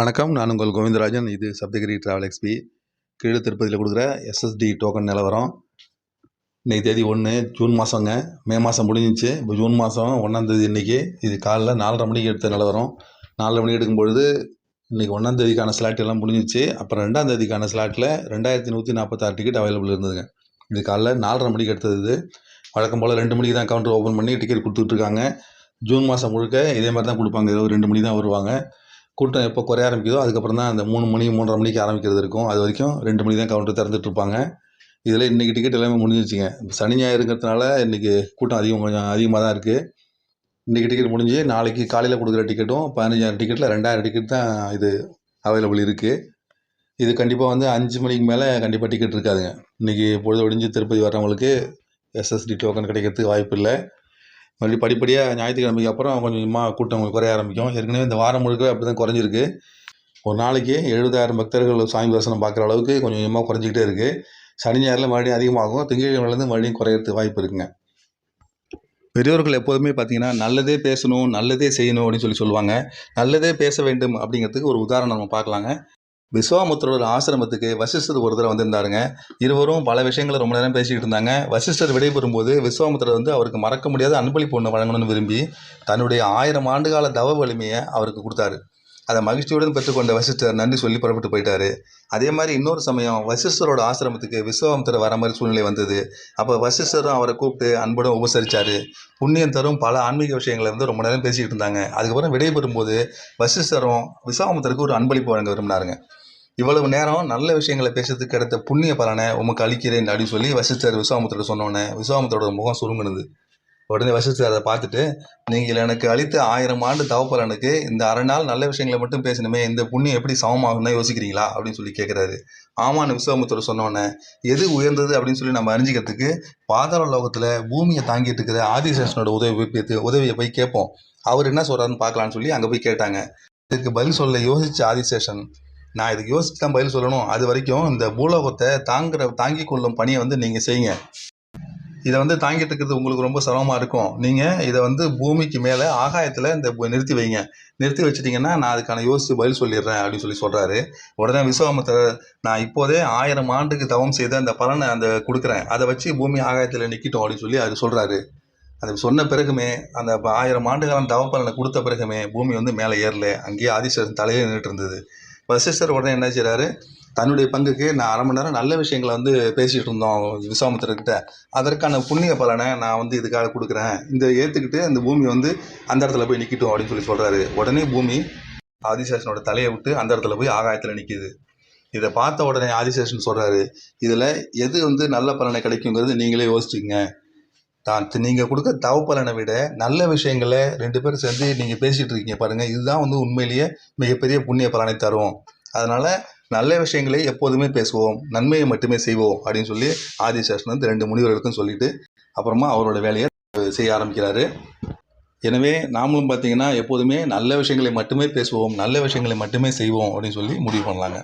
வணக்கம். நான் உங்கள் கோவிந்தராஜன். இது சப்தகிரி ட்ராவல் எக்ஸ்பி கீழே திருப்பதியில் கொடுக்குற எஸ்எஸ்டி டோக்கன் நிலவரம். இன்றைக்கு தேதி ஒன்று ஜூன் மாதங்க மே மாதம் முடிஞ்சிச்சு. இப்போ ஜூன் மாதம் ஒன்றாந்தேதி இன்றைக்கி இது காலைல நாலரை மணிக்கு எடுத்த நிலவரம். நாலரை மணிக்கு எடுக்கும்பொழுது இன்றைக்கி ஒன்றாந்தேதிக்கான ஸ்லாட் எல்லாம் முடிஞ்சிச்சு. அப்புறம் ரெண்டாந்தேதிக்கான ஸ்லாட்டில் ரெண்டாயிரத்தி நூற்றி நாற்பத்தாறு டிக்கெட் அவைலபிள் இருந்ததுங்க. இது காலைல நாலரை மணிக்கு எடுத்தது இது. வழக்கம் போல் ரெண்டு மணிக்கு தான் கவுண்டர் ஓப்பன் பண்ணி டிக்கெட் கொடுத்துட்ருக்காங்க ஜூன் மாதம் முழுக்க இதே மாதிரி தான் கொடுப்பாங்க. ஏதோ ரெண்டு மணி தான் வருவாங்க. கூட்டம் எப்போ குறைய ஆரம்பிக்குதோ அதுக்கப்புறம் தான் அந்த மூணு மணி மூன்றரை மணிக்கு ஆரம்பிக்கிறது இருக்கும். அது வரைக்கும் ரெண்டு மணி தான் கவுண்டர் திறந்துட்டு இருப்பாங்க. இதில் இன்றைக்கி டிக்கெட் எல்லாமே முடிஞ்சிருச்சுங்க. இப்போ சனி ஞாயிறுங்கிறதுனால இன்றைக்கி கூட்டம் அதிகம் கொஞ்சம் அதிகமாக தான் இருக்குது இன்றைக்கி டிக்கெட் முடிஞ்சு நாளைக்கு காலையில் கொடுக்குற டிக்கெட்டும் பதினஞ்சாயிரம் டிக்கெட்டில் ரெண்டாயிரம் டிக்கெட் தான் இது அவைலபிள் இருக்குது இது கண்டிப்பாக வந்து அஞ்சு மணிக்கு மேலே கண்டிப்பாக டிக்கெட் இருக்காதுங்க. இன்றைக்கி பொழுது ஒடிஞ்சு திருப்பதி வர்றவங்களுக்கு எஸ்எஸ்டி டோக்கன் கிடைக்கிறதுக்கு வாய்ப்பு இல்லை. மறுபடியும் படிப்படியாக ஞாயிற்றுக்கிழமைக்கு அப்புறம் கொஞ்சம் கொஞ்சமாக கூட்டம் குறைய ஆரம்பிக்கும். ஏற்கனவே இந்த வாரம் முழுக்க அப்படி தான் குறைஞ்சிருக்கு. ஒரு நாளைக்கு எழுபதாயிரம் பக்தர்கள் சாமி தரிசனம் பார்க்குற அளவுக்கு கொஞ்சம் கொஞ்சமாக குறைஞ்சிக்கிட்டே இருக்குது சனி ஞாயிறில் மறுபடியும் அதிகமாகும். திங்கட்கிழமையிலேருந்து மறுபடியும் குறையிறதுக்கு வாய்ப்பு இருக்குங்க. பெரியவர்கள் எப்போதுமே பார்த்தீங்கன்னா நல்லதே பேசணும் நல்லதே செய்யணும் அப்படின்னு சொல்லி சொல்லுவாங்க. நல்லதே பேச வேண்டும் அப்படிங்கிறதுக்கு ஒரு உதாரணம் நம்ம பார்க்கலாங்க. விஸ்வாமுத்திரோட ஆசிரமத்துக்கு வசிஷ்டர் ஒரு தடவை வந்திருந்தாருங்க. இருவரும் பல விஷயங்களை ரொம்ப நேரம் பேசிக்கிட்டு இருந்தாங்க. வசிஷ்டர் விடைபெறும்போது விஸ்வாமுத்திரர் வந்து அவருக்கு மறக்க முடியாத அன்பளிப்பு ஒன்று வழங்கணும்னு விரும்பி தன்னுடைய ஆயிரம் ஆண்டுகால தவ வலிமையை அவருக்கு கொடுத்தாரு. அதை மகிழ்ச்சியுடன் பெற்றுக்கொண்ட வசிஷ்டர் நன்றி சொல்லி புறப்பட்டு போயிட்டாரு. அதே மாதிரி இன்னொரு சமயம் வசிஷ்டரோட ஆசிரமத்துக்கு விஸ்வாமுத்திரர் வர மாதிரி சூழ்நிலை வந்தது. அப்போ வசிஷ்டரும் அவரை கூப்பிட்டு அன்புடன் உபசரித்தாரு புண்ணியம் தரும் பல ஆன்மீக விஷயங்களை வந்து ரொம்ப நேரம் பேசிக்கிட்டு இருந்தாங்க. அதுக்கப்புறம் விடைபெறும்போது வசிஷ்டரும் விஸ்வாமுத்திரருக்கு ஒரு அன்பளிப்பு வழங்க விரும்பினாருங்க. இவ்வளவு நேரம் நல்ல விஷயங்களை பேசுறதுக்கு கிடைத்த புண்ணிய பலனை உமக்கு அளிக்கிறேன் அப்படின்னு சொல்லி வசிஷ்டர் விஸ்வாமுத்திரர் சொன்னோன்னே விஸ்வாமுத்திரோட முகம் சுருங்கினது. உடனே வசிஷ்டர் அதை பார்த்துட்டு நீங்கள் எனக்கு அளித்த ஆயிரம் ஆண்டு தவப்பலனுக்கு இந்த அரை நாள் நல்ல விஷயங்களை மட்டும் பேசணுமே இந்த புண்ணியம் எப்படி சமமாகும்னா யோசிக்கிறீங்களா? அப்படின்னு சொல்லி கேட்குறாரு. ஆமான்னு விஸ்வாமுத்திரர் சொன்னோன்னே எது உயர்ந்தது? அப்படின்னு சொல்லி நம்ம அறிஞ்சிக்கிறதுக்கு பாதாள லோகத்தில் பூமியை தாங்கிட்டு இருக்கிற ஆதிசேஷனோட உதவி உதவியை போய் கேட்போம். அவர் என்ன சொல்கிறாருன்னு பார்க்கலான்னு சொல்லி அங்கே போய் கேட்டாங்க. இதுக்கு பதில் சொல்ல யோசிச்ச ஆதிசேஷன் நான் இதுக்கு யோசிச்சு தான் பதில் சொல்லணும். அது வரைக்கும் இந்த பூலோகத்தை தாங்குற தாங்கி கொள்ளும் பணியை வந்து நீங்கள் செய்யுங்க. இதை வந்து தாங்கிட்டு இருக்கிறது உங்களுக்கு ரொம்ப சிரமமாக இருக்கும். நீங்கள் இதை வந்து பூமிக்கு மேலே ஆகாயத்தில் இந்த நிறுத்தி வைங்க. நிறுத்தி வச்சிட்டிங்கன்னா நான் அதுக்கான யோசித்து பதில் சொல்லிடுறேன் அப்படின்னு சொல்லி சொல்கிறாரு உடனே விஸ்வாமித்திரர் நான் இப்போதே ஆயிரம் ஆண்டுக்கு தவம் செய்த அந்த பலனை அந்த கொடுக்குறேன். அதை வச்சு பூமி ஆகாயத்தில் நிற்கட்டும் அப்படின்னு சொல்லி அவர் சொல்கிறாரு அது சொன்ன பிறகுமே அந்த ஆயிரம் ஆண்டுகாலம் தவ பலனை கொடுத்த பிறகுமே பூமி வந்து மேலே ஏறல. அங்கேயே ஆதிசேஷன் தலையே நின்றுட்டு இருந்தது. வசிஷ்டர் உடனே என்ன செய்கிறாரு தன்னுடைய பங்குக்கு நான் அரை மணி நேரம் நல்ல விஷயங்களை வந்து பேசிகிட்டு இருந்தோம் விஸ்வாமித்திரர்கிட்ட. அதற்கான புண்ணிய பலனை நான் வந்து இதுக்காக கொடுக்குறேன். இந்த ஏற்றுக்கிட்டு அந்த பூமி வந்து அந்த இடத்துல போய் நிற்கட்டும் அப்படின்னு சொல்லி சொல்கிறாரு உடனே பூமி ஆதிசேஷனோட தலையை விட்டு அந்த இடத்துல போய் ஆகாயத்தில் நிற்கிது இதை பார்த்த உடனே ஆதிசேஷன் சொல்கிறாரு இதில் எது வந்து நல்ல பலனை கிடைக்குங்கிறது நீங்களே யோசிச்சுங்க தான். நீங்கள் கொடுக்க தவ பலனை விட நல்ல விஷயங்களை ரெண்டு பேரும் சேர்ந்து நீங்கள் பேசிகிட்டு இருக்கீங்க பாருங்கள் இதுதான் வந்து உண்மையிலேயே மிகப்பெரிய புண்ணிய பலனை தரும். அதனால் நல்ல விஷயங்களை எப்போதுமே பேசுவோம். நன்மையை மட்டுமே செய்வோம் அப்படின்னு சொல்லி ஆதிசேஷன் வந்து ரெண்டு முனிவர்களுக்கும் சொல்லிட்டு அப்புறமா அவரோட வேலையை செய்ய ஆரம்பிக்கிறாரு. எனவே நாமளும் பார்த்தீங்கன்னா எப்போதுமே நல்ல விஷயங்களை மட்டுமே பேசுவோம். நல்ல விஷயங்களை மட்டுமே செய்வோம் அப்படின்னு சொல்லி முடிவு பண்ணலாங்க.